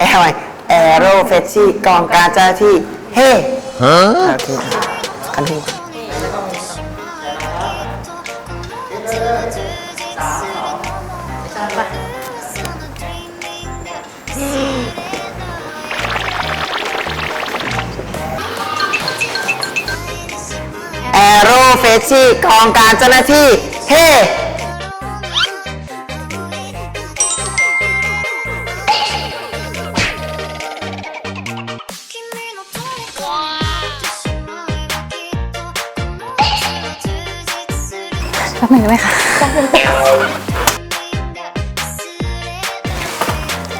แอร์ไว้แอโรเฟชชี่กองการเจ้าหน้าที่ เฮ้โอเคอันนี้แอโรเฟชชี่กองการเจ้าหน้าที่ เฮ้ ป๊บหนึ่งได้ไหมคะ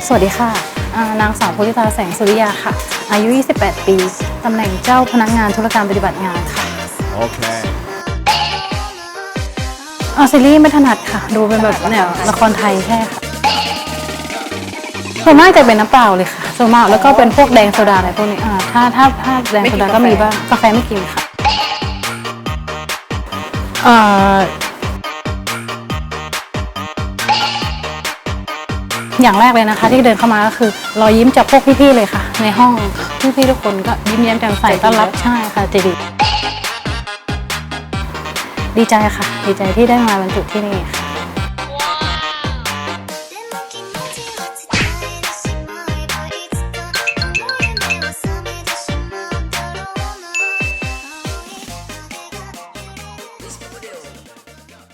สวัสดีค่ะอ่านางสาวพุทธิตาแสงสุริยาค่ะ อายุ 28 ปี ตำแหน่งเจ้าพนักงานธุรการปฏิบัติงานค่ะ Okay. อ่าซีรีส์ไม่ถนัดค่ะ ดูเป็นแบบแนวละครไทยแค่ค่ะส่วนมากจะเป็นน้ำเปล่าเลยค่ะส่วนมากแล้วก็เป็นพวกแดงโซดาอะไรพวกนี้อ่าถ้าถ้าถ้าแดงโซดาก็มีบ้างกาแฟไม่กินค่ะเอ่อ อย่างแรกเลยนะคะ ที่เดินเข้ามาก็คือรอยยิ้มจากพวกพี่ๆเลยค่ะ ในห้องพี่ๆทุกคนก็ยิ้มแย้มแจ่มใสต้อนรับใช่ค่ะใจดีดีใจค่ะ ดีใจที่ได้มาบรรจุที่นี่ค่ะ